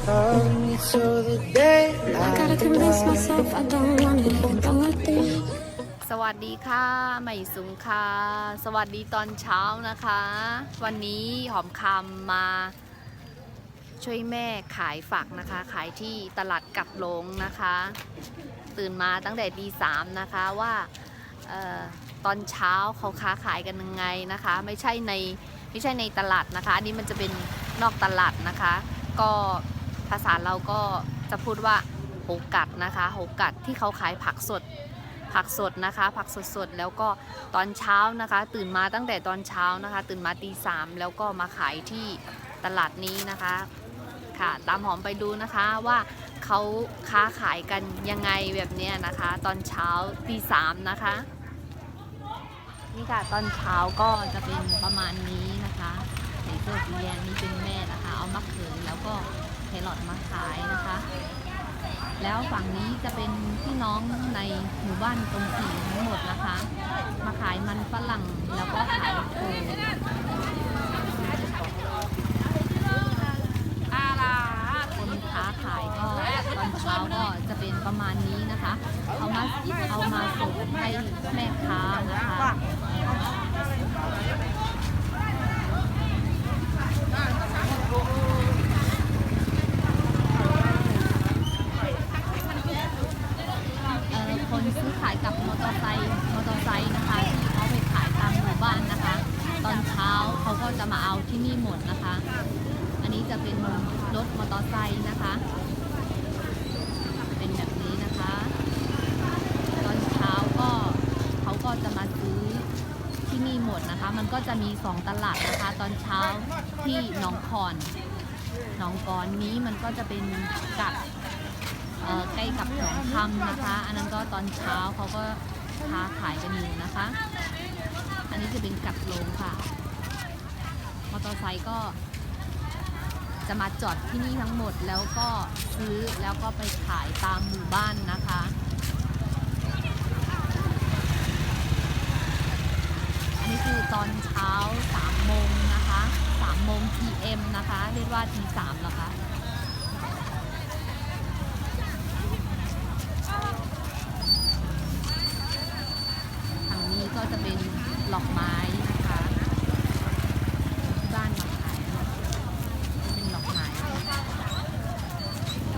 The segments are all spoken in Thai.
I gotta convince myself I don't want it. Don't let the สวัสดีค่ะใหม่สุงค่ะ สวัสดีตอนเช้านะคะ วันนี้หอมคำมาช่วยแม่ขายฝักนะคะ ขายที่ตลาดกัดหลงนะคะ ตื่นมาตั้งแต่ตีสามนะคะว่าเออตอนเช้าเขาค้าขายกันยังไงนะคะ ไม่ใช่ในไม่ใช่ในตลาดนะคะ อันนี้มันจะเป็นนอกตลาดนะคะ ก็ ภาษาเราก็จะพูดว่าโหกัดนะคะโหกัดที่เขาขายผักสดผักสดนะคะ ผักสดๆแล้วก็ตอนเช้านะคะ ตื่นมาตั้งแต่ตอนเช้านะคะ ตื่นมาตีสามแล้วก็มาขายที่ตลาดนี้นะคะค่ะตามหอมไปดูนะคะว่าเขาค้าขายกันยังไงแบบเนี้ยนะคะ ตอนเช้าตีสามนะคะนี่ค่ะตอนเช้าก็จะเป็นประมาณนี้นะคะใส่เสื้อสีแดงนี่เป็นแม่นะคะ เอามะเขือแล้วก็ แครอทมาขายนะคะ แล้วฝั่งนี้จะเป็นพี่น้องในหมู่บ้านตรงสีทั้งหมดนะคะ มาขายมันฝรั่งแล้วก็ขายโคคนค้าขายก็ตอนเช้าก็จะเป็นประมาณนี้นะคะ เอามาเอามาส่งให้แม่ค้านะคะ เอ่อคนซื้อขายกับมอเตอร์ไซค์มอเตอร์ไซค์นะคะที่เขาไปขายตามหมู่บ้านนะคะ ตอนเช้าเขาก็จะมาเอาที่นี่หมดนะคะ อันนี้จะเป็นรถมอเตอร์ไซค์นะคะ เป็นแบบนี้นะคะ ตอนเช้าก็เขาก็จะมาซื้อที่นี่หมดนะคะ มันก็จะมีสองตลาดนะคะ ตอนเช้าที่หนองคอนหนองกอนนี้มันก็จะเป็นกับ เอ่อใกล้กับหนอง คำนะคะ อันนั้นก็ตอนเช้าเขาก็ค้าขายกันอยู่นะคะ อันนี้จะเป็นกัดโลงค่ะ มอเตอร์ไซค์ก็จะมาจอดที่นี่ทั้งหมดแล้วก็ซื้อแล้วก็ไปขายตามหมู่บ้านนะคะอันนี้คือตอนเช้า 3 โมงนะคะ 3 โมง PM นะคะ เรียกว่าที3เหรอคะทางนี้ก็จะเป็นหลอกไม้นะคะที่บ้านมาขายนะเป็นหลอกไม้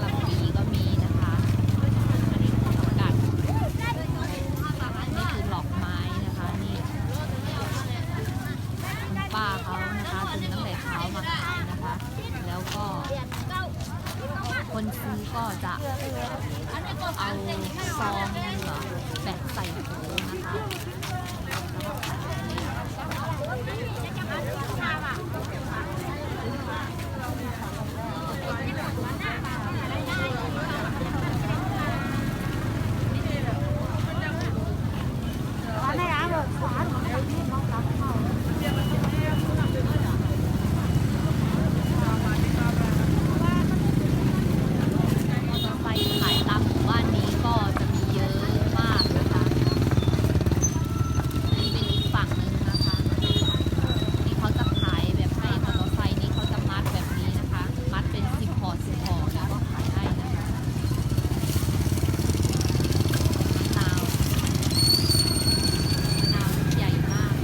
ลำปีก็มีนะคะ อันนี้คือประกาศนี่คือหลอกไม้นะคะนี่คุณป้าเขานะคะตื่นตั้งแต่เช้ามาขายนะคะ แล้วก็คนซื้อก็จะ เอาซองเหรอแบกใส่โถนะคะแล้วก็ขายแบบนี้มอเตอร์ไซค์ขายตามหมู่บ้านนี้ก็จะมีเยอะมากนะคะอันนี้เป็นอีกฝั่งหนึ่งนะคะ ที่เขาจะขายแบบให้มอเตอร์ไซค์นี้เขาจะมัดแบบนี้นะคะ มัดเป็นสิบห่อสิบห่อแล้วก็ขายให้นะคะมะนาวมะนาวใหญ่มาก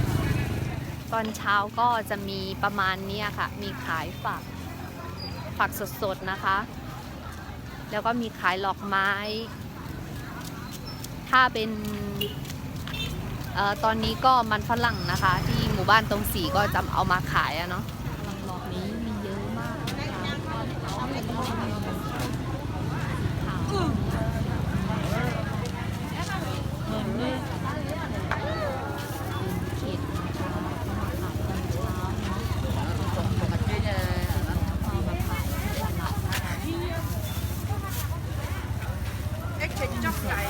ตอนเช้าก็จะมีประมาณเนี้ยค่ะ มีขายฝักฝักสดๆนะคะ แล้วก็มีขายหลอกไม้ ถ้าเป็นออตอนนี้ก็มันฝรั่งนะคะ ที่หมู่บ้านตรงสีก็จะเอามาขายอะเนาะหลอกนี้มีเยอะมากนะคะสีขาวเป็นเขตนะคะก็มาขายตอนเช้าเนาะปกติจะเอามาขายที่ตลาดนะคะ Cái chuyện chóc này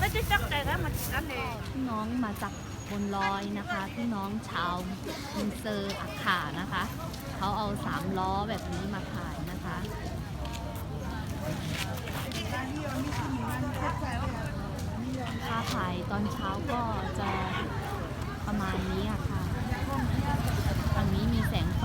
Mấy cái chóc này đó mình ăn nè พี่น้องมาจากบนลอยนะคะ พี่น้องชาวมินเซอร์อักขานะคะ เขาเอาสามล้อแบบนี้มาขายนะคะค่าขายตอนเช้าก็จะประมาณนี้อะค่ะฝั่งนี้มีแสงไฟ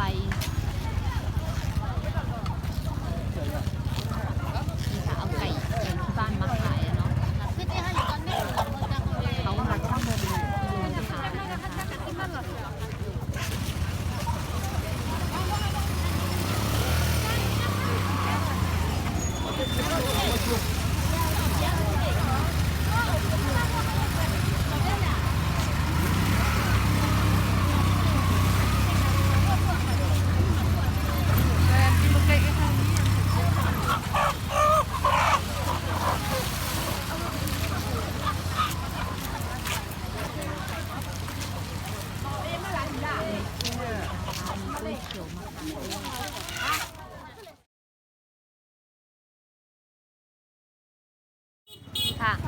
ขียวมาขายด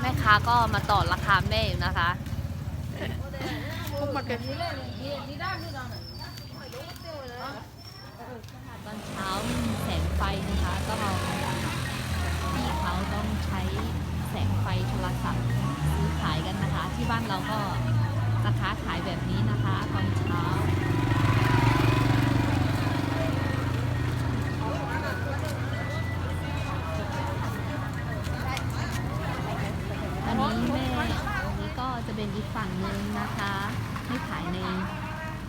้วย ค้าก็มาต่อราคาแม่อยู่นะคะตอนเช้ามีแสงไฟนะคะต้องเอาพี่เขาต้องใช้แสงไฟโทรศัพท์ซื้อขายกันนะคะ ที่บ้านเราก็ราคาขายแบบนี้นะคะตอนเช้า นี้แม่อันนี้ก็จะเป็นอีกฝั่งหนึ่งนะคะ ไม่ขายใน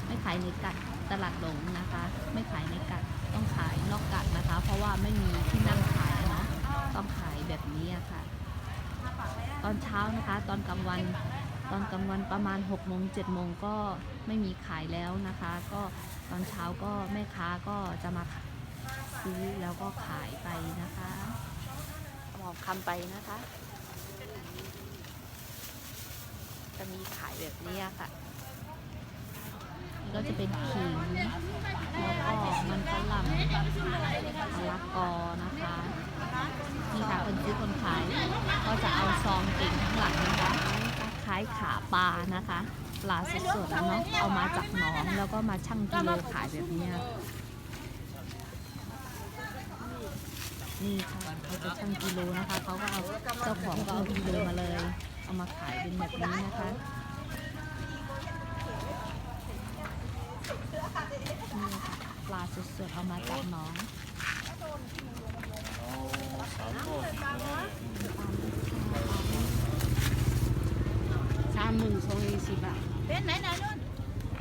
ไม่ขายในกัดตลาดหลงนะคะ ไม่ขายในกัดต้องขายนอกกัดนะคะ เพราะว่าไม่มีที่นั่งขายเนาะต้องขายแบบนี้ะค่ะ ตอนเช้านะคะ ตอนกลางวันตอนกลางวันประมาณ6กโมงเจ็ดโมงก็ไม่มีขายแล้วนะคะ ก็ตอนเช้าก็แม่ค้าก็จะมาซื้อแล้วก็ขายไปนะคะบอกคำไปนะคะ จะมีขายแบบนี้ค่ะก็จะเป็นขิงแล้วก็มันฝรั่งมะละกอนะคะนี่ค่ะคนซื้อคนขาย ก็จะเอาซองเก่งข้างหลังนะคะคล้ายขาปลานะคะปลาสดๆเนาะเอามาจากหนองแล้วก็มาชั่งกิโลขายแบบนี้นี่ค่ะเขาจะชั่งกิโลนะคะเขาก็เอาเจ้าของก็เอากิโลมาเลย เอามาขายเป็นแบบนี้นะคะนี่ค่ะปลาสดๆเอามาจากหนองสามหมื่นสองร้อยสี่สิบบาทเป็นไหนไหนนู่น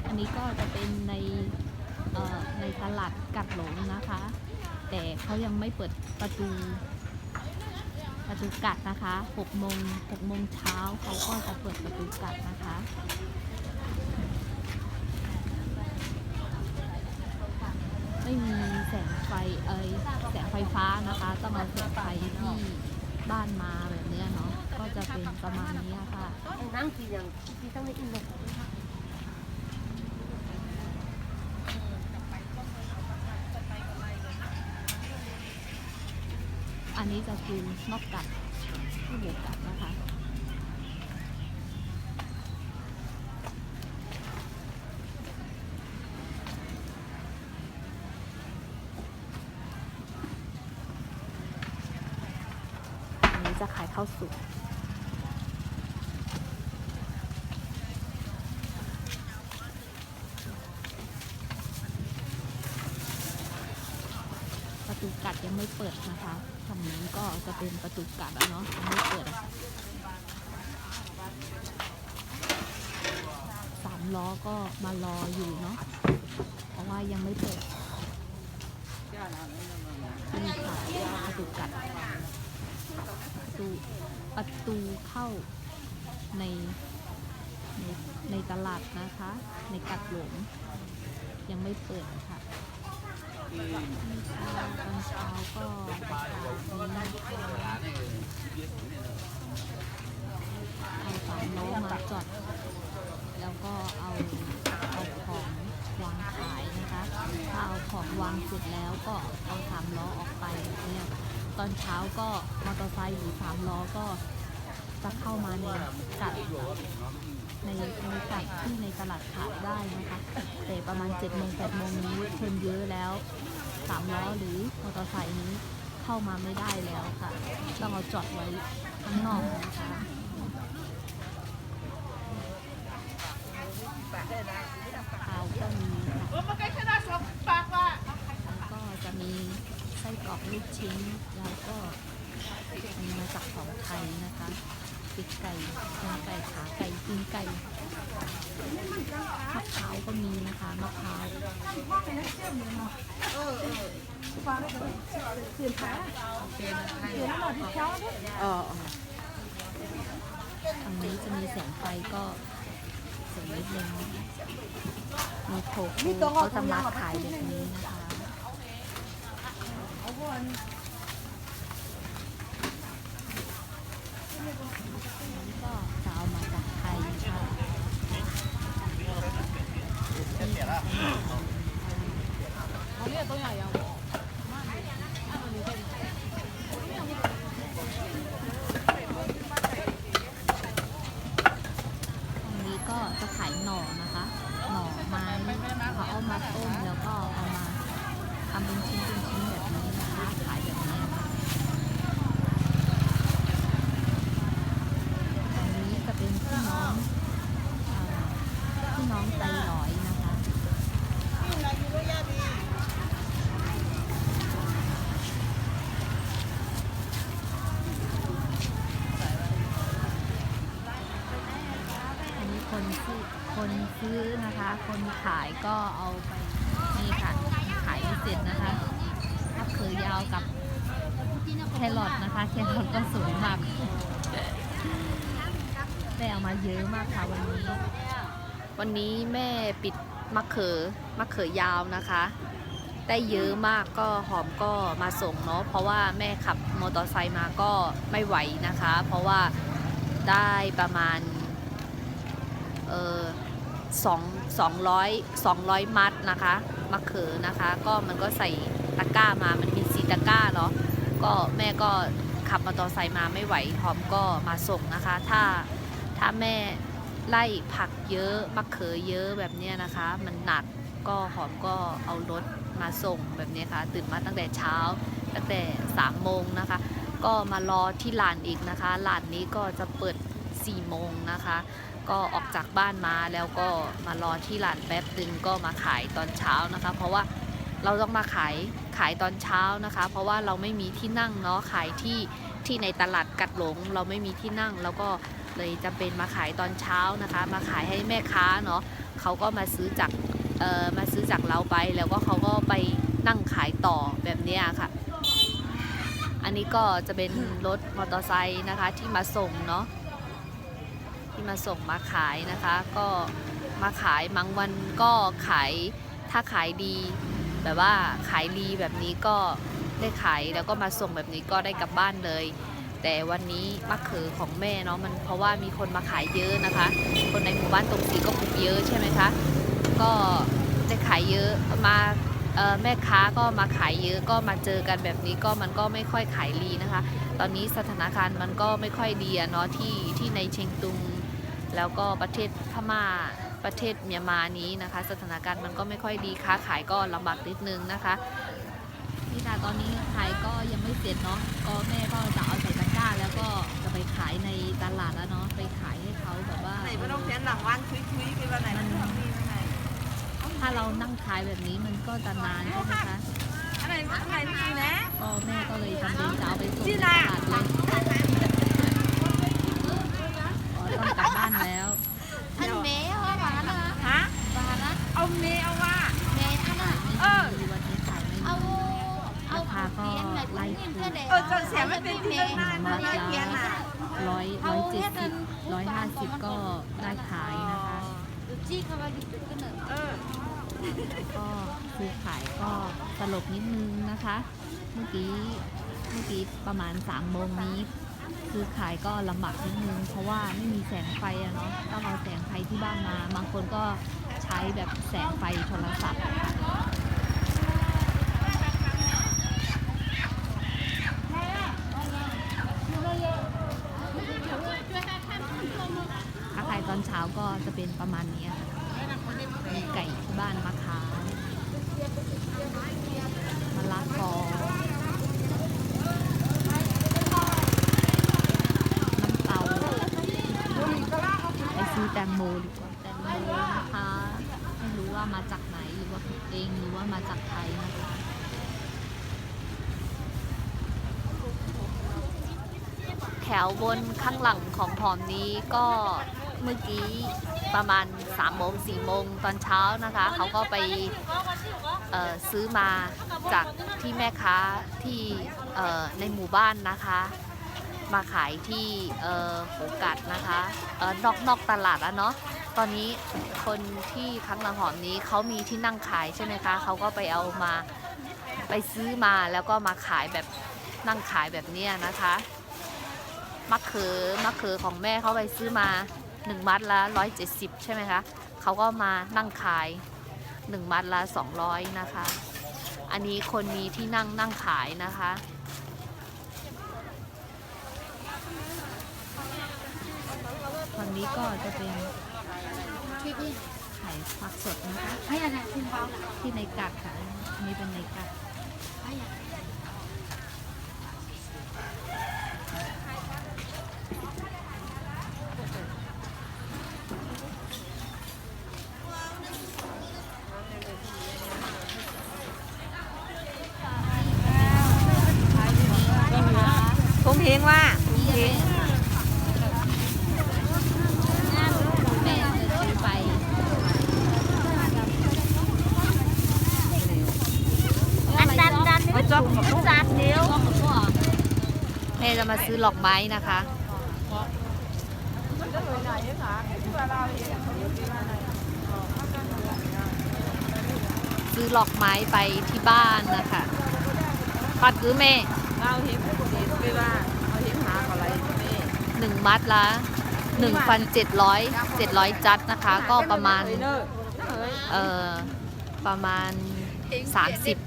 อันนี้ก็จะเป็นในเอ่อในตลาดกัดหลงนะคะ แต่เขายังไม่เปิดประตู ประตูกัดนะคะ6โมง6โมงเช้าเขาก็จะเปิดประตูกัดนะคะไม่มีแสงไฟเอ้ยแสงไฟฟ้านะคะ ต้องเอาแสงไฟที่บ้านมาแบบเนี้ยเนาะก็จะเป็นประมาณนี้ค่ะนั่งกินอย่างที่ต้องไม่อินเลย อันนี้จะคือนอกกัดที่เหลือกัดนะคะ อันนี้จะขายข้าวสุกประตูกัดยังไม่เปิดนะคะฝั่งนี้ ก็จะเป็นประตูกัดแล้วเนาะยังไม่เปิดสามล้อก็มารออยู่เนาะเพราะว่ายังไม่เปิดนี่ค่ะประตูกัดประตูประตูเข้าในในในตลาดนะคะ ในกัดหลงยังไม่เปิดค่ะ เช้าก็จะขายนี้นะคะเอาสามล้อมาจอด แล้วก็เอาเอาของวางขายนะคะ ถ้าเอาของวางเสร็จแล้วก็เอาสามล้อออกไปเนี้ยตอนเช้าก็มอเตอร์ไซค์หรือสามล้อก็จะเข้ามาในกัดในในกัดที่ในตลาดขายได้นะคะ แต่ประมาณ7จ็ดโมงแปดโมงนี้คนเยอะแล้ว สามล้อหรือมอเตอร์ไซค์นี้เข้ามาไม่ได้แล้วค่ะ ต้องเอาจอดไว้ข้างนอกนะคะข้าวก็มีค่ะก็จะมีไส้กรอกลูกชิ้นแล้วก็มีมาจากของไทยนะคะ ปีกไก่เนื้อไก่ขาไก่ตีนไก่มะพร้าวก็มีนะคะมะพร้าวอ๋อทางนี้จะมีแสงไฟก็สวยนิดนึงมีโคโค่เขาจะมาขายแบบนี้นะคะอันนี้ก็จะเอามาจากไทยค่ะ ตรงนี้ก็จะขายหน่อนะคะ หน่อไม้เขาเอามาต้มแล้วก็เอามาทำเป็นชิ้นเป็นชิ้นแบบนี้นะคะ ขายแบบนี้ค่ะตรงนี้จะเป็นพี่น้องเอ่อพี่น้องใจหลอยนะคะ อันนี้คนซื้อ คนซื้อนะคะ คนขายก็เอาไปนี่ค่ะขายไม่เสร็จนะคะมะเขือยาวกับแครอทนะคะแครอทก็สูงมากแม่เอามาเยอะมากค่ะวันนี้ วันนี้แม่ปิดมะเขือมะเขือยาวนะคะ ได้เยอะมากก็หอมก็มาส่งเนาะเพราะว่าแม่ขับมอเตอร์ไซค์มาก็ไม่ไหวนะคะ เพราะว่าได้ประมาณเออ สองสองร้อยสองร้อยมัดนะคะมะเขือนะคะ ก็มันก็ใส่ตะกร้ามามันมีสีตะกร้าเนาะก็แม่ก็ขับมอเตอร์ไซค์มาไม่ไหวหอมก็มาส่งนะคะ ถ้าถ้าแม่ไล่ผักเยอะมะเขือเยอะแบบนี้นะคะ มันหนักก็หอมก็เอารถมาส่งแบบนี้ค่ะ ตื่นมาตั้งแต่เช้า ตั้งแต่3ามโมงนะคะ ก็มารอที่ลานอีกนะคะลานนี้ก็จะเปิด4ี่โมงนะคะ ก็ออกจากบ้านมาแล้วก็มารอที่ร้านแป๊บดึงก็มาขายตอนเช้านะคะ เพราะว่าเราต้องมาขายขายตอนเช้านะคะ เพราะว่าเราไม่มีที่นั่งเนาะขายที่ที่ในตลาดกัดหลง เราไม่มีที่นั่ง แล้วก็เลยจำเป็นมาขายตอนเช้านะคะ มาขายให้แม่ค้าเนาะเขาก็มาซื้อจากเอ่อมาซื้อจากเราไป แล้วก็เขาก็ไปนั่งขายต่อแบบนี้ค่ะ อันนี้ก็จะเป็นรถมอเตอร์ไซค์นะคะที่มาส่งเนาะ ที่มาส่งมาขายนะคะ ก็มาขายบางวันก็ขายถ้าขายดี แบบว่าขายดีแบบนี้ก็ได้ขายแล้วก็มาส่งแบบนี้ก็ได้กลับบ้านเลย แต่วันนี้มะเขือของแม่เนาะมันเพราะว่ามีคนมาขายเยอะนะคะ คนในหมู่บ้านตรงสีก็ปลูกเยอะใช่ไหมคะก็จะขายเยอะมาแม่ค้าก็มาขายเยอะก็มาเจอกันแบบนี้ก็มันก็ไม่ค่อยขายดีนะคะ ตอนนี้สถานการณ์มันก็ไม่ค่อยดีเนาะที่ที่ในเชียงตุง แล้วก็ประเทศพม่าประเทศเมียนมานี้นะคะ สถานการณ์มันก็ไม่ค่อยดีค้าขายก็ลำบากนิดนึงนะคะนี่ค่ะตอนนี้ขายก็ยังไม่เสร็จเนาะก็แม่ก็จะเอาใส่ตะกร้า แล้วก็จะไปขายในตลาดแล้วเนาะไปขายให้เขาแบบว่าไหนไม่ต้องเขียนหลังวันคุยๆไปวันไหนมันชอบดีวันไหนถ้าเรานั่งขายแบบนี้มันก็จะนานใช่ไหมคะอะไรอะไรดีนะก็แม่ก็เลยจำเป็นจะเอาไปส่งที่ในไหนตลาดเลยอ๋อต้องกลั บบ้านแล้ว อันเมย์เอาหวานนะฮะหวานนะเอาเมย์เอาว่าเมย์อันน่ะเออมีวันนี้ขายไม่เอาดีเอาราคาก็เพียนแบบไล่นี้ขึ้นเพื่อเด็กเออจะเสียไม่เป็นที่เรื่องหน้ามานะละเขียนน่ะร้อยร้อยเจ็ดสิบร้อยห้าสิบก็ได้ขายนะคะดูจี้เขาว่าดิบกันเนอะเออก็คือขายก็สลบนิดนึงนะคะ เมื่อกี้เมื่อกี้ประมาณ3ามโมงนี้ คือขายก็ลำบากนิดนึง เพราะว่าไม่มีแสงไฟอะเนาะต้องเอาแสงไฟที่บ้านมา บางคนก็ใช้แบบแสงไฟโทรศัพท์ค่ะถ้าขายตอนเช้าก็จะเป็นประมาณนี้ค่ะมีไก่ที่บ้านมาขายมะละกอ น้ำเตาไปซื้อแตงโมดีกว่าแตงโมนะคะไม่รู้ว่ามาจากไหนหรือว่าผิดเองหรือว่ามาจากไทยนะคะแถวบนข้างหลังของผอมนี้ก็เมื่อกี้ประมาณ3โมง4โมงตอนเช้านะคะ เขาก็ไปซื้อมาจากที่แม่ค้าที่ในหมู่บ้านนะคะ มาขายที่เออโหกัดนะคะเออนอกนอกตลาดแล้วเนาะตอนนี้คนที่ข้างหลังหอมนี้เขามีที่นั่งขายใช่ไหมคะเขาก็ไปเอามาไปซื้อมาแล้วก็มาขายแบบนั่งขายแบบเนี้ยนะคะมะเขือมะเขือของแม่เขาไปซื้อมา1มัดละ170 ใช่ไหมคะเขาก็มานั่งขาย 1 มัดละ200 นะคะ อันนี้คนมีที่นั่งนั่งขายนะคะ ฝั่งนี้ก็จะเป็นพี่พี่ขายผักสดนะคะ ให้อะไรคุณเบาล่ะที่ในกัดค่ะอันนี้เป็นในกัดให้อะไรผมเห็นว่านี่เลยแม่จะซื้อไป อันดันดัน ไว้จอบกับทุก จานเดียว แม่จะมาซื้อหลอกไม้นะคะซื้อหลอกไม้ไปที่บ้านนะคะปัดคือแม่เราเห็นเห็นไปว่าเราเห็นหาอะไรแม่หนึ่งมัดละหนึ่งพันเจ็ดร้อยเจ็ดร้อยจัดนะคะ ก็ประมาณ เอ่อ ประมาณ 30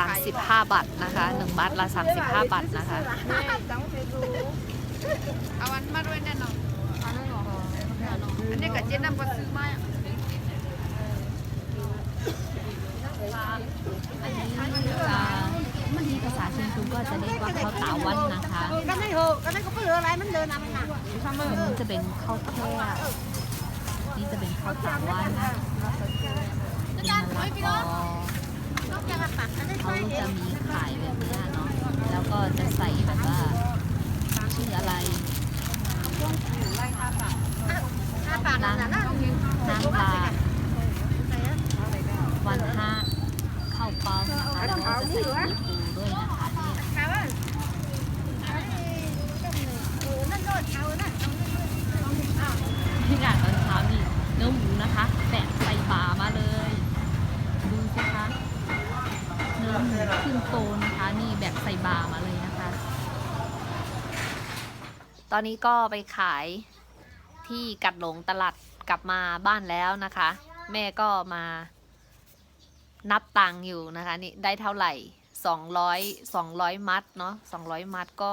35บาทนะคะหนึ่งมัดละ35บาทนะคะเอาอันมาด้วยแน่นอนอันนี้กับเจ๊น้ำก็ซื้อมามันมีภาษาเชียงตุงก็จะเรียกว่าข้าวตาวันนะคะก็ไม่เหอะก็ไม่ก็ไม่เหลืออะไรมันเดินเอามันหนักอันนี้จะเป็นข้าวแคบนี่จะเป็นข้าวตาวัน เป็นมะละกอต้องจะมาปักอันนี้เขาจะมีขายแบบนี้เนาะ แล้วก็จะใส่แบบว่าชื่ออะไรห้าปากนั่นน่ะนั่นน้ำปลาวันห้าเข้าปล่านะคะแล้วก็จะใส่เนื้อปูด้วยนะคะนี่ที่ร้านตอนเช้านี่เนื้อหมูนะคะแปะใส่บามาเลย นื้อหมูขึ้นโตนะคะ นี่แบบใส่บามาเลยนะคะ ตอนนี้ก็ไปขายที่กัดหลงตลาดกลับมาบ้านแล้วนะคะ แม่ก็มานับตังค์อยู่นะคะนี่ได้เท่าไหร่สองร้อยสองร้อยมัดเนาะสองร้อยมัดก็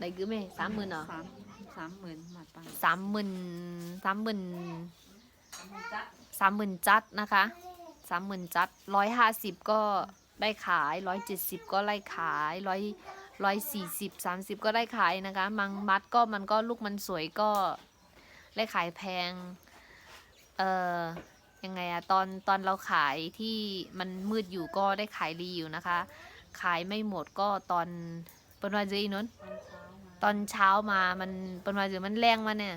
ได้กือไหมสามหมื่นเหรอสามสามหมื่นมาปังสามหมื่นสามหมื่นสามหมื่นจัดนะคะสามหมื่นจัดร้อยห้าสิบก็ ได้ขายร้อยเจ็ดสิบก็ไล่ขายร้อยร้อยสี่สิบสามสิบก็ได้ขายนะคะบางมัดก็มันก็ลูกมันสวยก็ได้ขายแพง เอ่อ ยังไงอะตอนตอนเราขายที่มันมืดอยู่ก็ได้ขายดีอยู่นะคะ ขายไม่หมดก็ตอนเป็นวันจีนนตอนเช้ามามันเป็นวันหรือมันแรงมาเนี่ย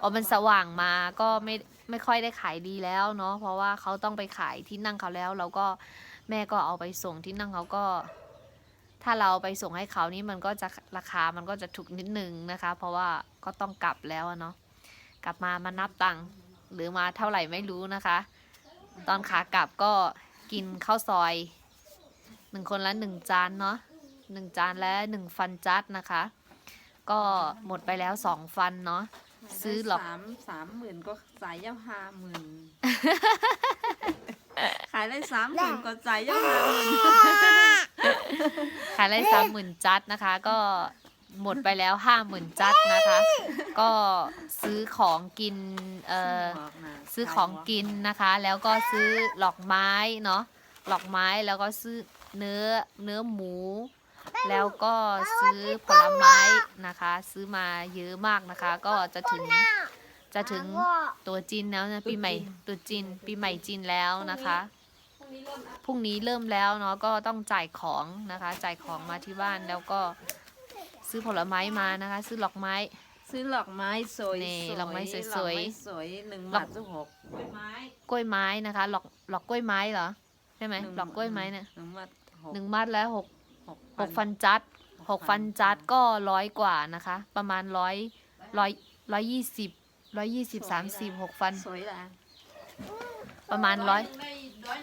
อ๋อมันสว่างมาก็ไม่ไม่ค่อยได้ขายดีแล้วเนาะเพราะว่าเขาต้องไปขายที่นั่งเขาแล้วเราก็ แม่ก็เอาไปส่งที่นั่งเขาก็ ถ้าเราไปส่งให้เขานี่มันก็จะราคามันก็จะถูกนิดนึงนะคะ เพราะว่าก็ต้องกลับแล้วอะเนาะกลับมามานับตังค์หรือมาเท่าไหร่ไม่รู้นะคะ ตอนขากลับก็กินข้าวซอยหนึ่งคนละหนึ่งจานเนาะหนึ่งจานและหนึ่งฟันจัดนะคะ ก็หมดไปแล้วสองฟันเนาะซื้อหรอกสามสามหมื่นก็จ่ายย่าห้าหมื่น ขายได้สามหมื่นก็จ่ายย่าห้าหมื่นขายได้สามหมื่นจัดนะคะ ก็หมดไปแล้วห้าหมื่นจัดนะคะ ก็ซื้อของกินเอ่อซื้อของกินนะคะ แล้วก็ซื้อหลอกไม้เนาะหลอกไม้แล้วก็ซื้อเนื้อเนื้อหมู แล้วก็ซื้อผลไม้นะคะ ซื้อมาเยอะมากนะคะ ก็จะถึง จะถึงตัวจีนแล้วนะปีใหม่ตัวจีนปีใหม่จีนแล้วนะคะพรุ่งนี้เริ่มแล้วเนาะก็ต้องจ่ายของนะคะ จ่ายของมาที่บ้านแล้วก็ซื้อผลไม้มานะคะ ซื้อหลอกไม้ ซื้อหลอกไม้สวยนี่ๆหลอกไม้สวยๆหลอกไม้สวยหนึ่งหหลมัอกดจุกหกกล้วยไม้นะคะหลอกหลอกกล้วยไม้เหรอใช่ไหมหลอกกล้วยไม้เนี่ยหนึ่งหมัดหกหนึ่งมัดแล้วหกหกหกฟันจัดหกฟันจัดก็ร้อยกว่านะคะ ประมาณร้อยร้อยร้อยยี่สิบ ร้อยยี่สิบสามสิบหกฟัน สวยละประมาณร้อย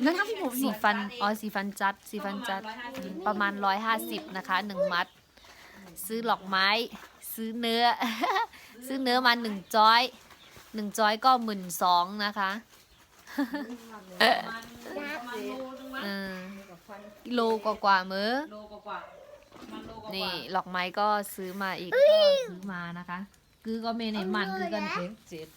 นั่นสี่ฟัน อ๋อสี่ฟันจัดสี่ฟันจัดอืมประมาณร้อยห้าสิบนะคะหนึ่งมัด ซื้อหลอกไม้ ซื้อเนื้อ ซื้อเนื้อมาหนึ่งจอยหนึ่งจอยก็หมื่นสองนะคะกิโลกว่าๆเมื่อโลกว่ามันโลกว่านี่หลอกไม้ก็ซื้อมาอีกก็ซื้อมานะคะ คือก็เมนในมัน คือกันเข็มเจ็ด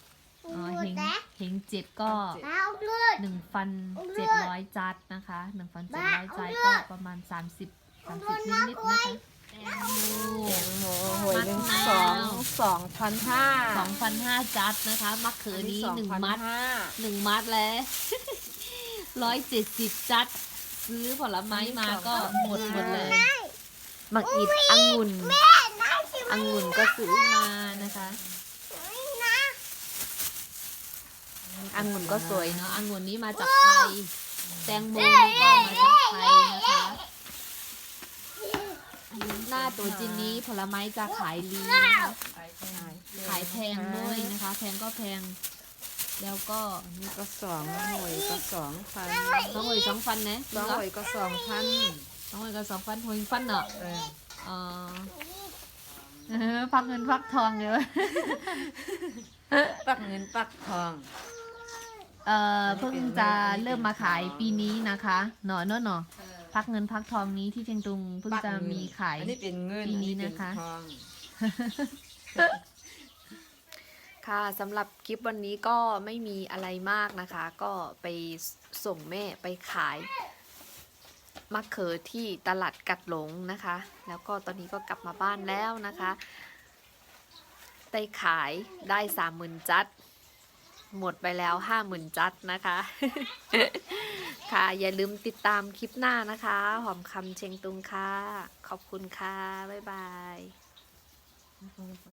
อ๋อเฮงเฮงเจ็ดก็เอาเลือดหนึ่งพันเจ็ดร้อยจัดนะคะหนึ่งพันเจ็ดร้อยจัดก็ประมาณสามสิบสามสิบนิดๆนะคะแตงโมหวยหนึ่งสองสองพันห้าสองพันห้าจัดนะคะมะเขือนี้หนึ่งมัดหนึ่งมัดแล้วร้อยเจ็ดสิบจัด ซื้อผลไม้มาก็หมดหมดเลยมักอิดองุ่น องุ่นก็ซื้อมานะคะองุ่นก็สวยเนาะองุ่นนี้มาจากไทย แตงโมนี่ก็มาจากไทยนะคะหน้าตัวจินนี้ผลไม้จะขายดีนะคะขายแพงด้วยนะคะ แพงก็แพง แล้วก็นี่ก็สองหวยก็สองพันน้องหอยสองฟันนะสองหวยก็สองพันน้องหอยก็สองฟันหอยฟันเนาะเอออ๋อ เออพักเงินพักทองเลยวะปักเงินปักทอง เอ่อเพิ่งจะเริ่มมาขายปีนี้นะคะเนาะเนาะเนาะพักเงินพักทองนี้ที่เชียงตุงเพิ่งจะมีขายอันนี้เป็นเงินปีนี้อัเป็นะคะทองค่ะสำหรับคลิปวันนี้ก็ไม่มีอะไรมากนะคะ ก็ไปส่งแม่ไปขาย มะเขือที่ตลาดกัดหลงนะคะ แล้วก็ตอนนี้ก็กลับมาบ้านแล้วนะคะได้ขายได้สามหมื่นจัด หมดไปแล้วห้าหมื่นจัดนะคะ ค่ะอย่าลืมติดตามคลิปหน้านะคะ หอมคำเชงตุงค่ะ ขอบคุณค่ะ บ๊ายบาย